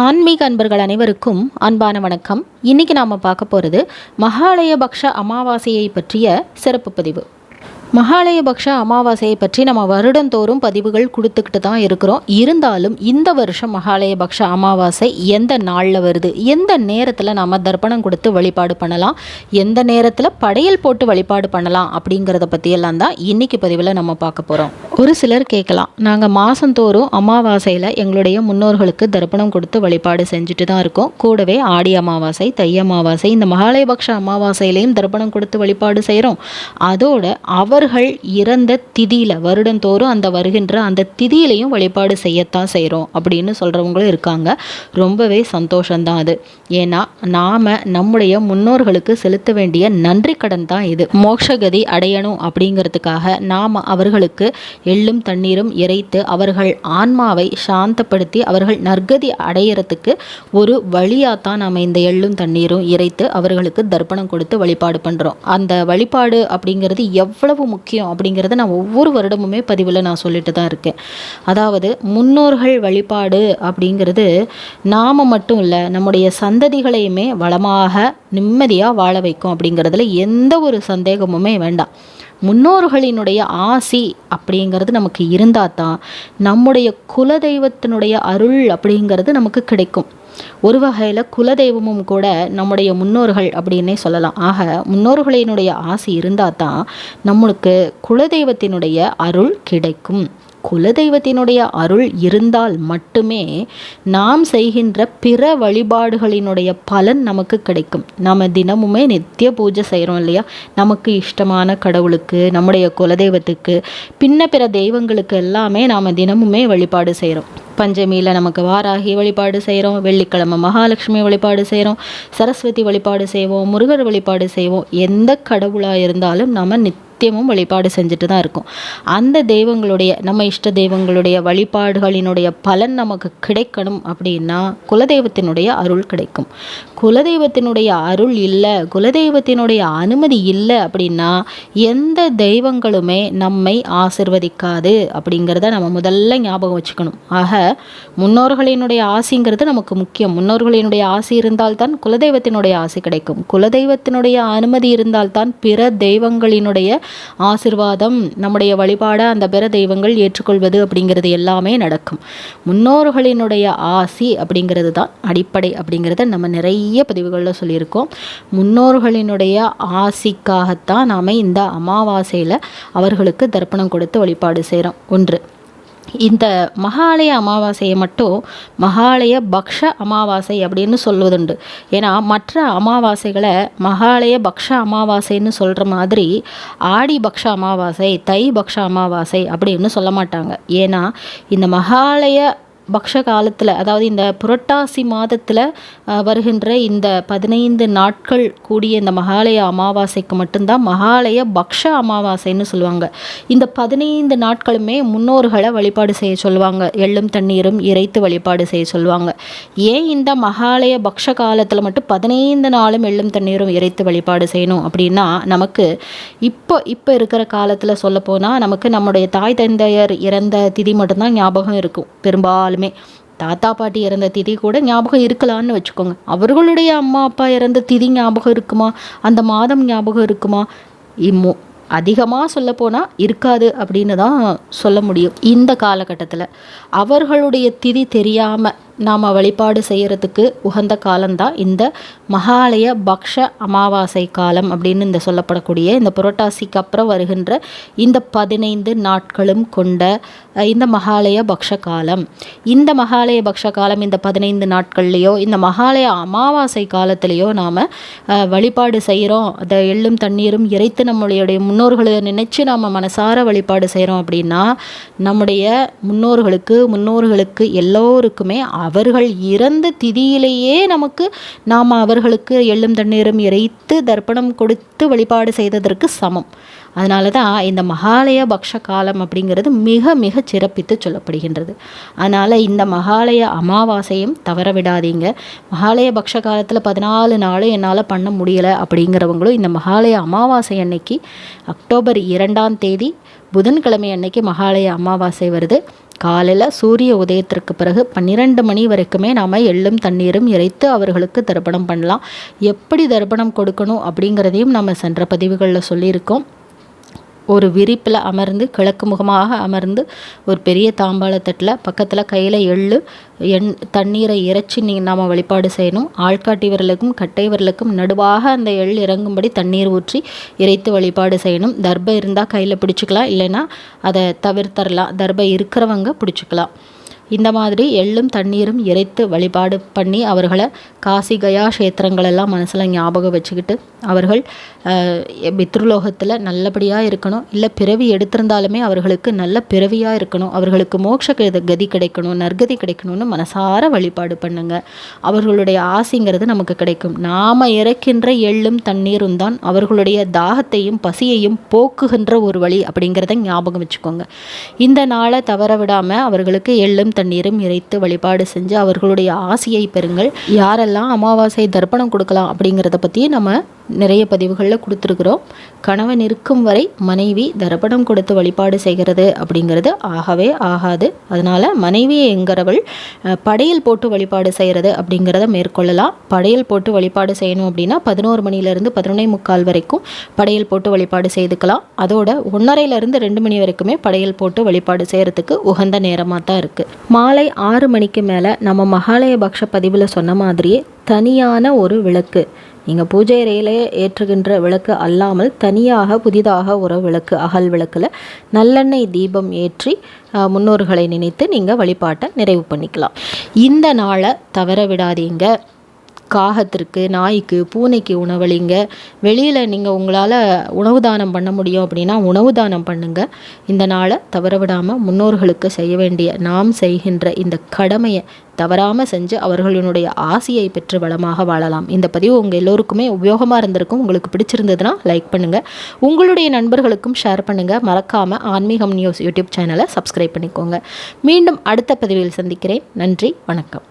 ஆன்மீக அன்பர்கள் அனைவருக்கும் அன்பான வணக்கம். இன்னைக்கு நாம் பார்க்க போகிறது மகாலயபக்ஷ அமாவாசையை பற்றிய சிறப்பு பதிவு. மகாலயபக்ஷ அமாவாசையை பற்றி நம்ம வருடந்தோறும் பதிவுகள் கொடுத்துக்கிட்டு தான் இருக்கிறோம். இருந்தாலும் இந்த வருஷம் மகாலயபக்ஷ அமாவாசை எந்த நாளில் வருது? எந்த நேரத்தில் நாம் தர்ப்பணம் கொடுத்து வழிபாடு பண்ணலாம்? எந்த நேரத்தில் படையல் போட்டு வழிபாடு பண்ணலாம்? அப்படிங்கிறத பற்றியெல்லாம் தான் இன்றைக்கி பதிவில் நம்ம பார்க்க போகிறோம் ஒரு சிலர் கேட்கலாம். நாங்கள் மாதந்தோறும் அமாவாசையில் எங்களுடைய முன்னோர்களுக்கு தர்ப்பணம் கொடுத்து வழிபாடு செஞ்சுட்டு தான் இருக்கோம். கூடவே ஆடி அமாவாசை தை அமாவாசை இந்த மகாலயபக்ஷ அமாவாசையிலையும் தர்ப்பணம் கொடுத்து வழிபாடு செய்கிறோம் அதோட அவர்கள் இறந்த திதியில் வருடந்தோறும் அந்த வருகின்ற அந்த திதியிலையும் வழிபாடு செய்யத்தான் செய்கிறோம் அப்படின்னு சொல்கிறவங்களும் இருக்காங்க. ரொம்பவே சந்தோஷம்தான் அது. ஏன்னா நாம் நம்முடைய முன்னோர்களுக்கு செலுத்த வேண்டிய நன்றி கடன் தான் இது. மோட்சகதி அடையணும் அப்படிங்கிறதுக்காக நாம் அவர்களுக்கு எள்ளும் தண்ணீரும் இறைத்து அவர்கள் ஆன்மாவை சாந்தப்படுத்தி அவர்கள் நற்கதி அடையிறதுக்கு ஒரு வழியாக தான் நாம் இந்த எள்ளும் தண்ணீரும் இறைத்து அவர்களுக்கு தர்ப்பணம் கொடுத்து வழிபாடு பண்ணுறோம் அந்த வழிபாடு அப்படிங்கிறது எவ்வளவு முக்கியம் அப்படிங்கிறத நான் ஒவ்வொரு வருடமுமே பதிவில் நான் சொல்லிட்டு தான் இருக்கேன். அதாவது முன்னோர்கள் வழிபாடு அப்படிங்கிறது நாம் மட்டும் இல்லை நம்முடைய சந்ததிகளையுமே வளமாக நிம்மதியாக வாழ வைக்கும் அப்படிங்கிறதுல எந்த ஒரு சந்தேகமுமே வேண்டாம். முன்னோர்களினுடைய ஆசி அப்படிங்கிறது நமக்கு இருந்தால் தான் நம்முடைய குலதெய்வத்தினுடைய அருள் அப்படிங்கிறது நமக்கு கிடைக்கும். ஒரு வகையில் குலதெய்வமும் கூட நம்முடைய முன்னோர்கள் அப்படின்னே சொல்லலாம். ஆக முன்னோர்களினுடைய ஆசை இருந்தால் தான் நம்மளுக்கு குலதெய்வத்தினுடைய அருள் கிடைக்கும். குலதெய்வத்தினுடைய அருள் இருந்தால் மட்டுமே நாம் செய்கின்ற பிற வழிபாடுகளினுடைய பலன் நமக்கு கிடைக்கும். நம்ம தினமுமே நித்திய பூஜை செய்கிறோம் இல்லையா? நமக்கு இஷ்டமான கடவுளுக்கு நம்முடைய குலதெய்வத்துக்கு பின்ன பிற தெய்வங்களுக்கு எல்லாமே நாம் தினமுமே வழிபாடு செய்கிறோம் பஞ்சமியில் நமக்கு வாராகி வழிபாடு செய்கிறோம் வெள்ளிக்கிழமை மகாலட்சுமி வழிபாடு செய்கிறோம் சரஸ்வதி வழிபாடு செய்வோம் முருகர் வழிபாடு செய்வோம். எந்த கடவுளாக இருந்தாலும் நாம் நித் நித்தியமும் வழிபாடு செஞ்சுட்டு தான் இருக்கும். அந்த தெய்வங்களுடைய நம்ம இஷ்ட தெய்வங்களுடைய வழிபாடுகளினுடைய பலன் நமக்கு கிடைக்கணும் அப்படின்னா குலதெய்வத்தினுடைய அருள் கிடைக்கும். குலதெய்வத்தினுடைய அருள் இல்லை குலதெய்வத்தினுடைய அனுமதி இல்லை அப்படின்னா எந்த தெய்வங்களுமே நம்மை ஆசிர்வதிக்காது அப்படிங்கிறத நம்ம முதல்ல ஞாபகம் வச்சுக்கணும். ஆக முன்னோர்களினுடைய ஆசைங்கிறது நமக்கு முக்கியம். முன்னோர்களினுடைய ஆசை இருந்தால்தான் குலதெய்வத்தினுடைய ஆசை கிடைக்கும். குலதெய்வத்தினுடைய அனுமதி இருந்தால்தான் பிற தெய்வங்களினுடைய ஆசிர்வாதம் நம்முடைய வழிபாட அந்த பிற தெய்வங்கள் ஏற்றுக்கொள்வது அப்படிங்கிறது எல்லாமே நடக்கும். முன்னோர்களினுடைய ஆசி அப்படிங்கிறது தான் அடிப்படை அப்படிங்கிறத நம்ம நிறைய பதிவுகளில் சொல்லியிருக்கோம். முன்னோர்களினுடைய ஆசிக்காகத்தான் நாம் இந்த அமாவாசையில் அவர்களுக்கு தர்ப்பணம் கொடுத்து வழிபாடு செய்கிறோம் ஒன்று. இந்த மகாலய அமாவாசையை மட்டும் மகாலய பக்ஷ அமாவாசை அப்படின்னு சொல்வதுண்டு. ஏன்னா மற்ற அமாவாசைகளை மகாலய பக்ஷ அமாவாசைன்னு சொல்கிற மாதிரி ஆடி பக்ஷ அமாவாசை தை பக்ஷ அமாவாசை அப்படின்னு சொல்ல மாட்டாங்க. ஏன்னா இந்த மகாலய பக்ஷ காலத்தில் அதாவது இந்த புரட்டாசி மாதத்தில் வருகின்ற இந்த பதினைந்து நாட்கள் கூடிய இந்த மகாலய அமாவாசைக்கு மட்டும்தான் மகாலய பக்ஷ அமாவாசைன்னு சொல்லுவாங்க. இந்த பதினைந்து நாட்களுமே முன்னோர்களை வழிபாடு செய்ய சொல்லுவாங்க. எள்ளும் தண்ணீரும் இறைத்து வழிபாடு செய்ய சொல்லுவாங்க. ஏன் இந்த மகாலய பக்ஷ காலத்தில் மட்டும் பதினைந்து நாளும் எள்ளும் தண்ணீரும் இறைத்து வழிபாடு செய்யணும் அப்படின்னா நமக்கு இப்போ இப்போ இருக்கிற காலத்தில் சொல்லப்போனால் நமக்கு நம்முடைய தாய் தந்தையர் இறந்த திதி மட்டும்தான் ஞாபகம் இருக்கும். பெரும்பாலும் இருந்தாலுமே தாத்தா பாட்டி இறந்த திதி கூட ஞாபகம் இருக்கலான்னு வச்சுக்கோங்க. அவர்களுடைய அம்மா அப்பா இறந்த திதி ஞாபகம் இருக்குமா? அந்த மாதம் ஞாபகம் இருக்குமா? இம்மோ அதிகமாக சொல்லப்போனால் இருக்காது அப்படின்னு தான் சொல்ல முடியும். இந்த காலகட்டத்தில் அவர்களுடைய திதி தெரியாமல் நாம் வழிபாடு செய்கிறதுக்கு உகந்த காலம்தான் இந்த மகாலய பக்ஷ அமாவாசை காலம் அப்படின்னு இந்த சொல்லப்படக்கூடிய இந்த புரட்டாசிக்கு அப்புறம் வருகின்ற இந்த பதினைந்து நாட்களும் கொண்ட இந்த மகாலய பக்ஷ காலம். இந்த மகாலய பக்ஷ காலம் இந்த பதினைந்து நாட்கள்லேயோ இந்த மகாலய அமாவாசை காலத்திலேயோ நாம் வழிபாடு செய்கிறோம் அதை எள்ளும் தண்ணீரும் இறைத்து நம்மளுடைய முன்னோர்களை நினைச்சு நாம் மனசார வழிபாடு செய்கிறோம் அப்படின்னா நம்முடைய முன்னோர்களுக்கு முன்னோர்களுக்கு எல்லோருக்குமே அவர்கள் இறந்த திதியிலேயே நமக்கு நாம் அவர்களுக்கு எள்ளும் தண்ணீரும் இறைத்து தர்ப்பணம் கொடுத்து வழிபாடு செய்ததற்கு சமம். அதனால தான் இந்த மகாலய பக்ஷ காலம் அப்படிங்கிறது மிக மிக சிறப்பித்து சொல்லப்படுகின்றது. அதனால் இந்த மகாலய அமாவாசையும் தவற விடாதீங்க. மகாலய பக்ஷ காலத்தில் பதினாலு நாளும் என்னால் பண்ண முடியலை அப்படிங்கிறவங்களும் இந்த மகாலய அமாவாசை அன்னைக்கு அக்டோபர் இரண்டாம் தேதி புதன்கிழமை அன்னைக்கு மகாலய அமாவாசை வருது. காலையில் சூரிய உதயத்திற்கு பிறகு பன்னிரெண்டு மணி வரைக்குமே நாம் எள்ளும் தண்ணீரும் இறைத்து அவர்களுக்கு தர்ப்பணம் பண்ணலாம். எப்படி தர்ப்பணம் கொடுக்கணும் அப்படிங்கிறதையும் நம்ம சென்ற பதிவுகளில் சொல்லியிருக்கோம். ஒரு விரிப்பில் அமர்ந்து கிழக்கு முகமாக அமர்ந்து ஒரு பெரிய தாம்பாளத்தட்டில் பக்கத்தில் கையில் எள்ளு எண் தண்ணீரை இறைச்சி நீ நாம் வழிபாடு செய்யணும். ஆள்காட்டி விரலுக்கும் கட்டை விரலுக்கும் நடுவாக அந்த எள் இறங்கும்படி தண்ணீர் ஊற்றி இறைத்து வழிபாடு செய்யணும். தர்பை இருந்தால் கையில் பிடிச்சிக்கலாம். இல்லைன்னா அதை தவிர்த்தரலாம். தர்பை இருக்கிறவங்க பிடிச்சிக்கலாம். இந்த மாதிரி எள்ளும் தண்ணீரும் இறைத்து வழிபாடு பண்ணி அவர்களை காசி கயா க்ஷேத்திரங்களெல்லாம் மனசில் ஞாபகம் வச்சுக்கிட்டு அவர்கள் பித்ருலோகத்தில் நல்லபடியாக இருக்கணும். இல்லை பிறவி எடுத்திருந்தாலுமே அவர்களுக்கு நல்ல பிறவியாக இருக்கணும். அவர்களுக்கு மோட்ச கதி கிடைக்கணும் நற்கதி கிடைக்கணும்னு மனசார வழிபாடு பண்ணுங்க. அவர்களுடைய ஆசைங்கிறது நமக்கு கிடைக்கும். நாம் இறக்கின்ற எள்ளும் தண்ணீரும் தான் அவர்களுடைய தாகத்தையும் பசியையும் போக்குகின்ற ஒரு வழி அப்படிங்கிறத ஞாபகம் வச்சுக்கோங்க. இந்த நாளை தவற விடாமல் அவர்களுக்கு எள்ளும் தண்ணீரும் இறைத்து வழிபாடு செஞ்சு அவர்களுடைய ஆசையை பெறுங்கள். யாரெல்லாம் அமாவாசை தர்ப்பணம் கொடுக்கலாம் அப்படிங்கிறத பற்றி நம்ம நிறைய பதிவுகளில் கொடுத்துருக்குறோம். கணவன் இருக்கும் வரை மனைவி தர்ப்பணம் கொடுத்து வழிபாடு செய்கிறது அப்படிங்கிறது ஆகவே ஆகாது. அதனால் மனைவி என்கிறவள் படையல் போட்டு வழிபாடு செய்கிறது அப்படிங்கிறத மேற்கொள்ளலாம். படையல் போட்டு வழிபாடு செய்யணும் அப்படின்னா பதினோரு மணிலேருந்து பதினொன்னே முக்கால் வரைக்கும் படையல் போட்டு வழிபாடு செய்துக்கலாம். அதோட ஒன்றரைலேருந்து ரெண்டு மணி வரைக்குமே படையல் போட்டு வழிபாடு செய்கிறதுக்கு உகந்த நேரமாக தான் இருக்குது மாலை ஆறு மணிக்கு மேலே நம்ம மகாலய பக்ஷ பதிவில் சொன்ன மாதிரியே தனியான ஒரு விளக்கு. நீங்கள் பூஜை அறையிலே ஏற்றுகின்ற விளக்கு அல்லாமல் தனியாக புதிதாக ஒரு விளக்கு அகல் விளக்கில் நல்லெண்ணெய் தீபம் ஏற்றி முன்னோர்களை நினைத்து நீங்கள் வழிபாட்டை நிறைவு பண்ணிக்கலாம். இந்த நாளை தவற விடாதீங்க. காகத்திற்கு நாய்க்கு பூனைக்கு உணவளிங்க. வெளியில் நீங்கள் உங்களால் உணவு தானம் பண்ண முடியும் அப்படின்னா உணவு தானம் பண்ணுங்கள் இந்த நாளை தவற விடாமல் முன்னோர்களுக்கு செய்ய வேண்டிய நாம் செய்கின்ற இந்த கடமையை தவறாமல் செஞ்சு அவர்களினுடைய ஆசையை பெற்று வளமாக வாழலாம். இந்த பதிவு உங்கள் எல்லோருக்குமே உபயோகமாக இருந்திருக்கும். உங்களுக்கு பிடிச்சிருந்ததுன்னா லைக் பண்ணுங்கள் உங்களுடைய நண்பர்களுக்கும் ஷேர் பண்ணுங்கள் மறக்காமல் ஆன்மீகம் நியூஸ் யூடியூப் சேனலை சப்ஸ்கிரைப் பண்ணிக்கோங்க. மீண்டும் அடுத்த பதிவில் சந்திக்கிறேன். நன்றி வணக்கம்.